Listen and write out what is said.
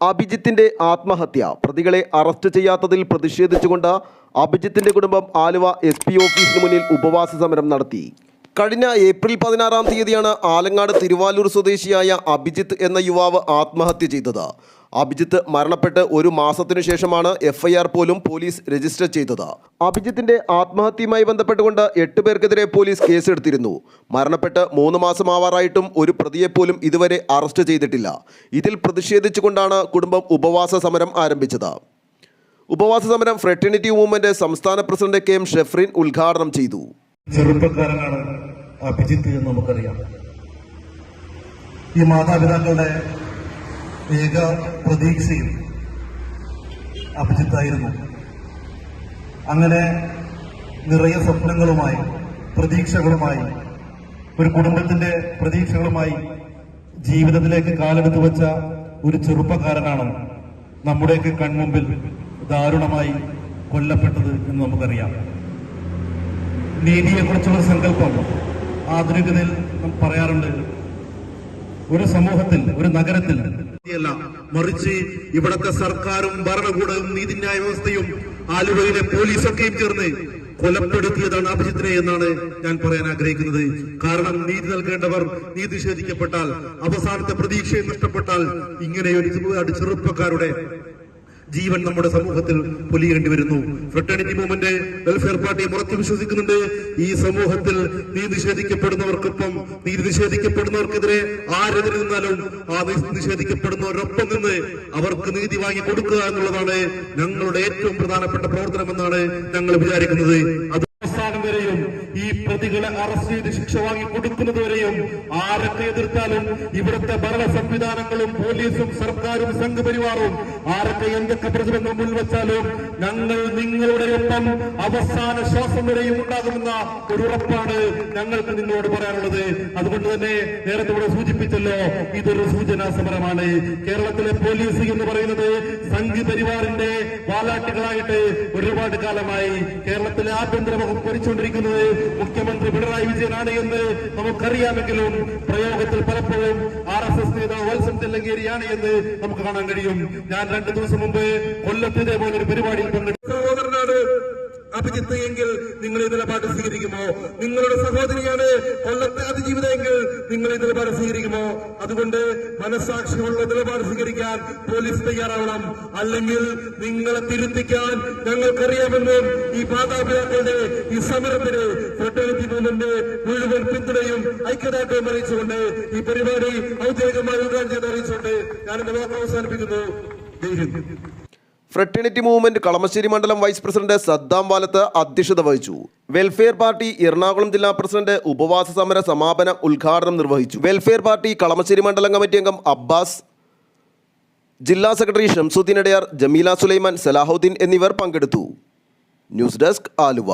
അഭിജിത്തിന്റെ ആത്മഹത്യ. പ്രതികളെ അറസ്റ്റ് ചെയ്യാത്തതിൽ പ്രതിഷേധിച്ചുകൊണ്ട് അഭിജിത്തിന്റെ കുടുംബം ആലുവ എസ് ഓഫീസിന് മുന്നിൽ ഉപവാസ സമരം നടത്തി. കഴിഞ്ഞ ഏപ്രിൽ പതിനാറാം തീയതിയാണ് ആലങ്ങാട് തിരുവാലൂർ സ്വദേശിയായ അഭിജിത്ത് എന്ന യുവാവ് ആത്മഹത്യ ചെയ്തത്. അഭിജിത്ത് മരണപ്പെട്ട് ഒരു മാസത്തിനു ശേഷമാണ് എഫ്ഐആർ പോലും പോലീസ് രജിസ്റ്റർ ചെയ്തത്. അഭിജിത്തിന്റെ ആത്മഹത്യയുമായി ബന്ധപ്പെട്ടുകൊണ്ട് എട്ട് പേർക്കെതിരെ പോലീസ് കേസെടുത്തിരുന്നു. മരണപ്പെട്ട് മൂന്ന് മാസമാവാറായിട്ടും ഒരു പ്രതിയെ പോലും ഇതുവരെ അറസ്റ്റ് ചെയ്തിട്ടില്ല. ഇതിൽ പ്രതിഷേധിച്ചുകൊണ്ടാണ് കുടുംബം ഉപവാസ സമരം ആരംഭിച്ചത്. ഉപവാസ സമരം ഫ്രെറ്റേണിറ്റി മൂവ്മെന്റ് സംസ്ഥാന പ്രസിഡന്റ് കെ എം ഷെഫ്രിൻ ഉദ്ഘാടനം ചെയ്തു. ചെറുപ്പക്കാരനാണ്. അഭിജിത്ത് എന്ന് നമുക്കറിയാം. ഈ മാതാപിതാക്കളുടെ ഏക പ്രതീക്ഷയും അഭിജിത്തായിരുന്നു അങ്ങനെ നിറയെ സ്വപ്നങ്ങളുമായി പ്രതീക്ഷകളുമായി ഒരു കുടുംബത്തിന്റെ പ്രതീക്ഷകളുമായി ജീവിതത്തിലേക്ക് കാലെടുത്തു വച്ച ഒരു ചെറുപ്പക്കാരനാണ് നമ്മുടെയൊക്കെ കൺമുമ്പിൽ ദാരുണമായി കൊല്ലപ്പെട്ടത് എന്ന് നമുക്കറിയാം. നീതിയെക്കുറിച്ചുള്ള സങ്കല്പം ആധുനികതയിൽ പറയാറുണ്ട് ഒരു സമൂഹത്തിൽ ഒരു നഗരത്തിൽ മറിച്ച് ഇവിടത്തെ സർക്കാരും ഭരണകൂടവും നീതിന്യായ വ്യവസ്ഥയും ആലുവയിലെ പോലീസൊക്കെയും ചേർന്ന് കൊലപ്പെടുത്തിയതാണ് അഭിജിത്തിനെ എന്നാണ് ഞാൻ പറയാൻ ആഗ്രഹിക്കുന്നത്. കാരണം നീതി നൽകേണ്ടവർ നീതി നിഷേധിക്കപ്പെട്ടാൽ അവസാനത്തെ പ്രതീക്ഷയെ നഷ്ടപ്പെട്ടാൽ ഇങ്ങനെ ഒരു ചെറുപ്പക്കാരുടെ ജീവൻ നമ്മുടെ സമൂഹത്തിൽ പൊലിയേണ്ടി വരുന്നു. ഫ്രട്ടേണിറ്റി മൂവ്മെന്റ് വെൽഫെയർ പാർട്ടി ഉറച്ചു വിശ്വസിക്കുന്നുണ്ട്. ഈ സമൂഹത്തിൽ നീതി നിഷേധിക്കപ്പെടുന്നവർക്കൊപ്പം നീതി നിഷേധിക്കപ്പെടുന്നവർക്കെതിരെ ആരെതിരെ നിന്നാലും ആ നിഷേധിക്കപ്പെടുന്നവരൊപ്പം നിന്ന് അവർക്ക് നീതി വാങ്ങി കൊടുക്കുക എന്നുള്ളതാണ് ഞങ്ങളുടെ ഏറ്റവും പ്രധാനപ്പെട്ട പ്രവർത്തനമെന്നാണ് ഞങ്ങൾ വിചാരിക്കുന്നത്. അത് പ്രതികളെ അറസ്റ്റ് ചെയ്ത് ശിക്ഷ വാങ്ങി കൊടുക്കുന്നത് വരെയും ആരൊക്കെ എതിർത്താലും ഇവിടുത്തെ ഭരണ സംവിധാനങ്ങളും പോലീസും സർക്കാരും സംഘപരിവാറും ആരൊക്കെ എന്തൊക്കെ പ്രതിബന്ധം മുൻവച്ചാലും ഞങ്ങൾ നിങ്ങളുടെ ഒപ്പം അവസാന ശ്വാസം വരെയും ഉണ്ടാകുമെന്ന ഒരു ഉറപ്പാണ് ഞങ്ങൾക്ക് നിങ്ങളോട് പറയാനുള്ളത്. അതുകൊണ്ട് തന്നെ നേരത്തെ ഇവിടെ സൂചിപ്പിച്ചല്ലോ ഇതൊരു സൂചനാ സമരമാണ്. കേരളത്തിലെ പോലീസ് എന്ന് പറയുന്നത് സംഘപരിവാറിന്റെ വാലാട്ടുകളായിട്ട് ഒരുപാട് കാലമായി കേരളത്തിലെ ആഭ്യന്തര വകുപ്പ് ഭരിച്ചുകൊണ്ടിരിക്കുന്നത് മുഖ്യമന്ത്രി പിണറായി വിജയനാണ് എന്ന് നമുക്കറിയാമെങ്കിലും പ്രയോഗത്തിൽ പലപ്പോഴും ആർ എസ് എസ് നേതാവ് വത്സൻ തെല്ലങ്കേരിയാണ് എന്ന് നമുക്ക് കാണാൻ കഴിയും. ഞാൻ രണ്ടു ദിവസം മുമ്പ് കൊല്ലത്ത് ഇതേപോലെ ഒരു പരിപാടിയിൽ പങ്കെടുത്തു. അഭിജിത്ത് എങ്കിൽ നിങ്ങൾ ഈ നിലപാട് സ്വീകരിക്കുമോ? നിങ്ങളുടെ സഹോദരിയാണ് കൊല്ലത്തെ അതിജീവിതമെങ്കിൽ നിങ്ങൾ ഈ നിലപാട് സ്വീകരിക്കുമോ? അതുകൊണ്ട് മനസാക്ഷിയുള്ള നിലപാട് സ്വീകരിക്കാൻ പോലീസ് തയ്യാറാവണം. അല്ലെങ്കിൽ നിങ്ങളെ തിരുത്തിക്കാൻ ഞങ്ങൾക്കറിയാമെന്നും ഈ മാതാപിതാക്കളുടെ ഈ സമരത്തിന് ഫ്രട്ടേണിറ്റി മൂവ്മെന്റ് മുഴുവൻ പിന്തുണയും ഐക്യദാർഢ്യവും അറിയിച്ചുകൊണ്ട് ഈ പരിപാടി ഔദ്യോഗികമായി ഉദ്ഘാടനം ചെയ്ത് അറിയിച്ചുകൊണ്ട് ഞാൻ എന്റെ വാക്ക് അവസാനിപ്പിക്കുന്നു. ജയ് ഹിന്ദ്. ഫ്രെറ്റേണിറ്റി മൂവ്മെന്റ് കളമശ്ശേരി മണ്ഡലം വൈസ് പ്രസിഡന്റ് സദ്ദാം വാലത്ത് അധ്യക്ഷത വഹിച്ചു. വെൽഫെയർ പാർട്ടി എറണാകുളം ജില്ലാ പ്രസിഡന്റ് ഉപവാസ സമര സമാപന ഉദ്ഘാടനം നിർവഹിച്ചു. വെൽഫെയർ പാർട്ടി കളമശ്ശേരി മണ്ഡലം കമ്മിറ്റി അംഗം അബ്ബാസ് ജില്ലാ സെക്രട്ടറി ഷംസുദ്ദീൻ അടയാർ ജമീല സുലൈമാൻ സലാഹുദ്ദീൻ എന്നിവർ പങ്കെടുത്തു. News desk Aluva.